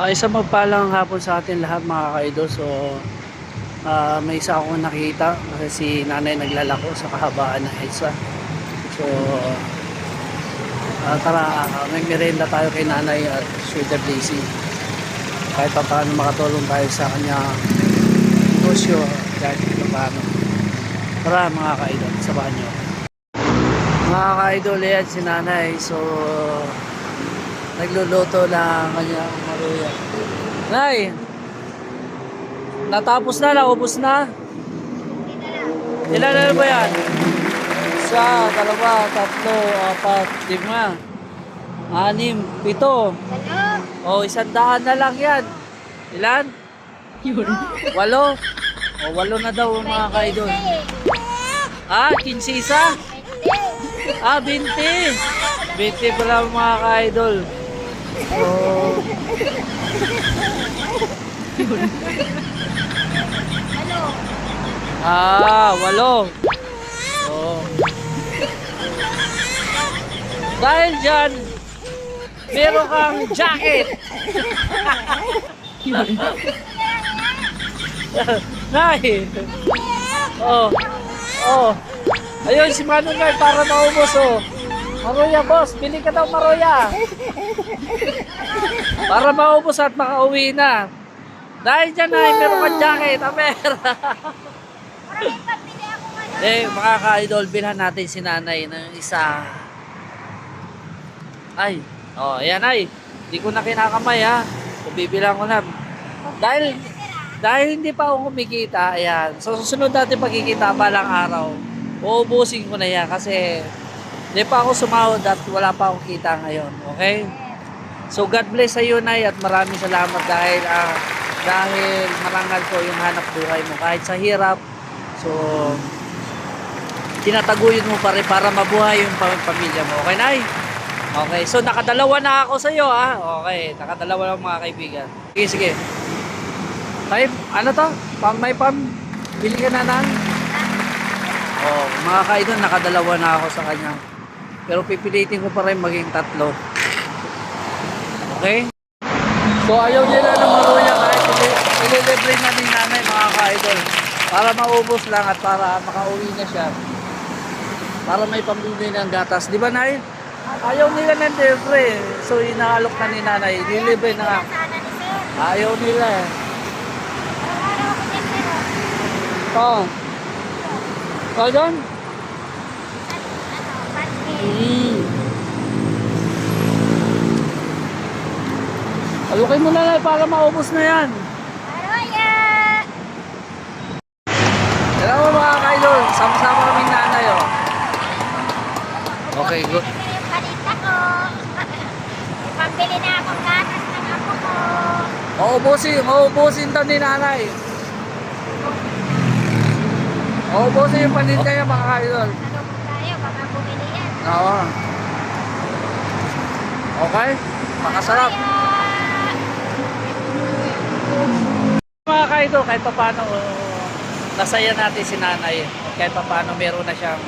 Uh, isang magpalang hapon sa atin lahat mga ka-idol. So, ah, may isa akong nakita kasi si nanay naglalako sa kahabaan ng EDSA. So, ah, tara, ah, may merenda tayo kay nanay at Sweeter Daisy. Kahit pa paano makatulong tayo sa kanya negosyo kahit pa paano. Tara mga ka-idol, sabahan nyo. Mga ka-idol, yan si nanay. So, nagluluto ng kanyang maruya. Nay! Natapos na, naubos na? Ilan na ba yan? Isa, dalawa, tatlo, apat, lima, anim, pito. O, isang daan na lang yan. Ilan? Walo. O, walo na daw mga ka-idol. Ah, 15 isa? Ah, 20. 20 pala mga ka-idol. Oh. Ah, walo. Oh. Dahil dyan, meron kang jacket. Nay. Oh. Oh. Ayun si Manu Nay para maubos oh. Maruya boss, bili ka daw maruya. Para maubos at makauwi na. Dahil dyan ay meron kang jacket, amer. eh, mga ka-idol, bilhan natin si nanay ng isa. Ay, oh, ayan ay. Hindi ko na kinakamay ha. Bibilang ko na. Dahil, dahil hindi pa ako kumikita, ayan. So, susunod natin pagkikita balang araw. Uubusin ko na yan kasi hindi pa ako sumahod at wala pa akong kita ngayon. Okay? So God bless sa iyo Nay at maraming salamat dahil ah, dahil marangal po yung hanap buhay mo kahit sa hirap. So tinataguyod mo pa rin para mabuhay yung pam- pamilya mo. Okay, Nay? Okay. So nakadalawa na ako sa iyo, ah. Okay, nakadalawa lang mga kaibigan. Sige, sige. Tay, ano to? Pam may pam bili ka na ng Oh, mga kaidol, nakadalawa na ako sa kanya. Pero pipilitin ko pa rin maging tatlo. Okay? So ayaw nila ng maruya kahit ili- ililibre na din namin mga ka-idol. Para maubos lang at para makauwi na siya. Para may pambili ng gatas. Di ba, Nay? Ayaw nila ng libre. So inaalok na ni Nanay. Lilibre na nga. Ayaw nila eh. Oo. Oh, doon? Mm. Alukin mo na lang para maubos na yan. Hello mga kaidol, sama-sama kaming nanay oh. Okay, good. Pambili na akong gatas ng apo ko. Mauubusin, mauubusin daw ni nanay. Mauubusin yung paninda niya mga kaidol. Ano po tayo, baka bumili yan. Oo. Okay? Makasarap. Mga kaidol, kahit pa paano uh, nasaya natin si nanay. Kahit pa paano meron na siyang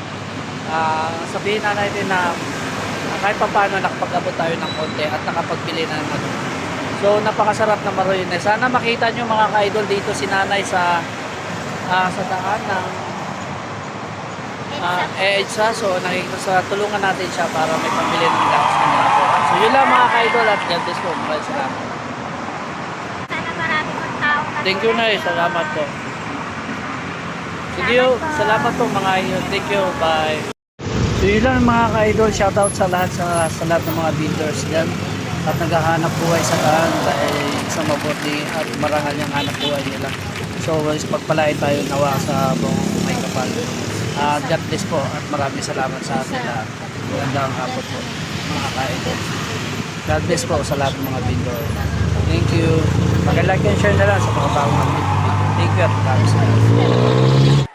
ah, sabihin na natin na ah, kahit pa paano nakapag-abot tayo ng konti at nakapagbili na naman. So napakasarap na maroon na. Sana makita nyo mga kaidol dito si nanay sa ah, sa daan ng uh, EDSA. So nakikita sa tulungan natin siya para may pamili ng gatas ng mga po. So yun lang mga kaidol at God bless po. Maraming salamat. Sana marami pang tao. Thank you na Salamat po. Sige yo. Salamat po mga idol. Thank you. Bye. So yun lang mga ka-idol. Shoutout sa lahat sa, sa lahat ng mga builders dyan. At naghahanap buhay sa daan dahil sa mabuti at marangal yung hanap buhay nila. So guys, pagpalain tayo nawa sa buong may kapal. Uh, God bless po at maraming salamat sa atin lahat. Magandang hapon po mga ka-idol. God bless po sa lahat ng mga builder. Thank you. Pag-like and share na lang sa mga bagong mga. Thank you at maraming salamat.